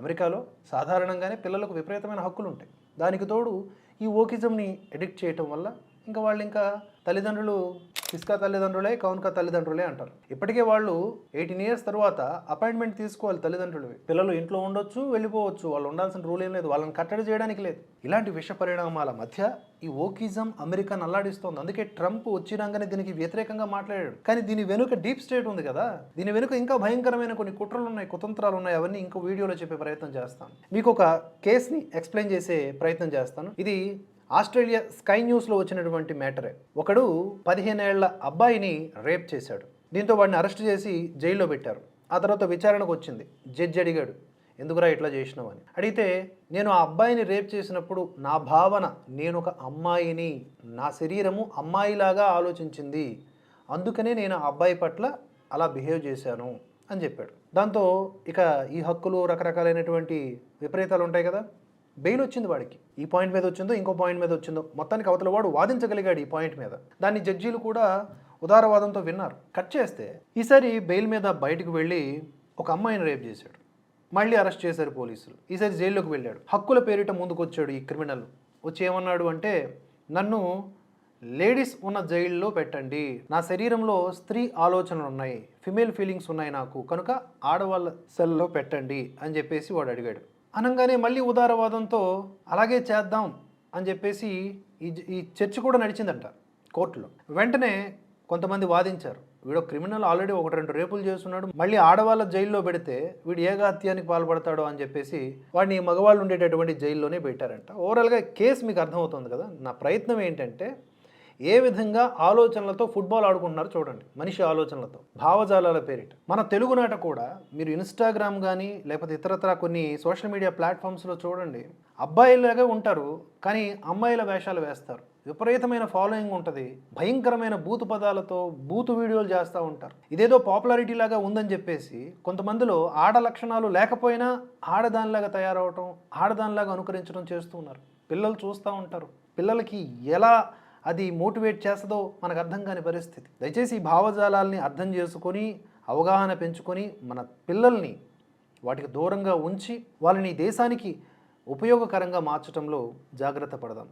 అమెరికాలో సాధారణంగానే పిల్లలకు విపరీతమైన హక్కులు ఉంటాయి దానికి తోడు ఈ ఓకిజంని ఎడిక్ట్ చేయటం వల్ల ఇంకా వాళ్ళు ఇంకా తల్లిదండ్రులు కిస్కా తల్లిదండ్రులే కౌన్కా తల్లిదండ్రులే అంటారు. ఇప్పటికే వాళ్ళు ఎయిటీన్ ఇయర్స్ తర్వాత అపాయింట్మెంట్ తీసుకోవాలి తల్లిదండ్రులు పిల్లలు ఇంట్లో ఉండొచ్చు వెళ్ళిపోవచ్చు. వాళ్ళు ఉండాల్సిన రూల్ ఏం లేదు. వాళ్ళని కట్టడి చేయడానికి లేదు. ఇలాంటి విష పరిణామాల మధ్య ఈ ఓకిజం అమెరికా నల్లాడిస్తోంది. అందుకే ట్రంప్ వచ్చినాకనే దీనికి వ్యతిరేకంగా మాట్లాడాడు. కానీ దీని వెనుక డీప్ స్టేట్ ఉంది కదా. దీని వెనుక ఇంకా భయంకరమైన కొన్ని కుట్రలు ఉన్నాయి కుతంత్రాలు ఉన్నాయి. అవన్నీ ఇంకో వీడియోలో చెప్పే ప్రయత్నం చేస్తాను. మీకు ఒక కేస్ని ఎక్స్ప్లెయిన్ చేసే ప్రయత్నం చేస్తాను. ఇది ఆస్ట్రేలియా స్కై న్యూస్లో వచ్చినటువంటి మ్యాటరే. ఒకడు పదిహేనేళ్ళ అబ్బాయిని రేప్ చేశాడు. దీంతో వాడిని అరెస్ట్ చేసి జైల్లో పెట్టారు. ఆ తర్వాత విచారణకు వచ్చింది. జడ్జి అడిగాడు ఎందుకురా ఇట్లా చేసినావు అని? అడిగితే నేను ఆ అబ్బాయిని రేప్ చేసినప్పుడు నా భావన నేను ఒక అమ్మాయిని నా శరీరము అమ్మాయిలాగా ఆలోచించింది. అందుకనే నేను ఆ అబ్బాయి పట్ల అలా బిహేవ్ చేశాను అని చెప్పాడు. దాంతో ఇక ఈ హక్కులు రకరకాలైనటువంటి విపరీతాలు ఉంటాయి కదా. బెయిల్ వచ్చింది వాడికి. ఈ పాయింట్ మీద వచ్చిందో ఇంకో పాయింట్ మీద వచ్చిందో మొత్తానికి అవతల వాడు వాదించగలిగాడు ఈ పాయింట్ మీద. దాన్ని జడ్జీలు కూడా ఉదారవాదంతో విన్నారు. కట్ చేస్తే ఈసారి బెయిల్ మీద బయటకు వెళ్ళి ఒక అమ్మాయిని రేప్ చేశాడు. మళ్ళీ అరెస్ట్ చేశారు పోలీసులు. ఈసారి జైల్లోకి వెళ్ళాడు. హక్కుల పేరిట ముందుకు వచ్చాడు ఈ క్రిమినల్. వచ్చి ఏమన్నాడు అంటే నన్ను లేడీస్ ఉన్న జైల్లో పెట్టండి. నా శరీరంలో స్త్రీ ఆలోచనలు ఉన్నాయి. ఫిమేల్ ఫీలింగ్స్ ఉన్నాయి నాకు. కనుక ఆడవాళ్ళ సెల్లో పెట్టండి. అని చెప్పేసి వాడు అడిగాడు. అనగానే మళ్ళీ ఉదారవాదంతో అలాగే చేద్దాం అని చెప్పేసి ఈ ఈ చర్చ కూడా నడిచిందంట కోర్టులో. వెంటనే కొంతమంది వాదించారు. వీడు క్రిమినల్ ఆల్రెడీ ఒకటి రెండు రేపులు చేస్తున్నాడు. మళ్ళీ ఆడవాళ్ళ జైల్లో పెడితే వీడు ఏగాత్యానికి పాల్పడతాడో అని చెప్పేసి వాడిని మగవాళ్ళు ఉండేటటువంటి జైల్లోనే పెట్టారంట. ఓవరాల్గా కేసు మీకు అర్థమవుతుంది కదా. నా ప్రయత్నం ఏంటంటే ఏ విధంగా ఆలోచనలతో ఫుట్బాల్ ఆడుకుంటున్నారో చూడండి. మనిషి ఆలోచనలతో. భావజాలాల పేరిట. మన తెలుగునాట కూడా మీరు ఇన్స్టాగ్రామ్ కానీ లేకపోతే ఇతరత్ర కొన్ని సోషల్ మీడియా ప్లాట్ఫామ్స్లో చూడండి. అబ్బాయిలాగా ఉంటారు కానీ అమ్మాయిల వేషాలు వేస్తారు. విపరీతమైన ఫాలోయింగ్ ఉంటుంది. భయంకరమైన బూతు పదాలతో బూతు వీడియోలు చేస్తూ ఉంటారు. ఇదేదో పాపులారిటీ లాగా ఉందని చెప్పేసి కొంతమందిలో ఆడ లక్షణాలు లేకపోయినా ఆడదానిలాగా తయారవటం ఆడదానిలాగా అనుకరించడం చేస్తూ ఉన్నారు. పిల్లలు చూస్తూ ఉంటారు. పిల్లలకి ఎలా అది మోటివేట్ చేస్తుందో మనకు అర్థం కాని పరిస్థితి. దయచేసి ఈ భావజాలాల్ని అర్థం చేసుకొని అవగాహన పెంచుకొని మన పిల్లల్ని వాటికి దూరంగా ఉంచి వాళ్ళని దేశానికి ఉపయోగకరంగా మార్చడంలో జాగ్రత్త పడదాం.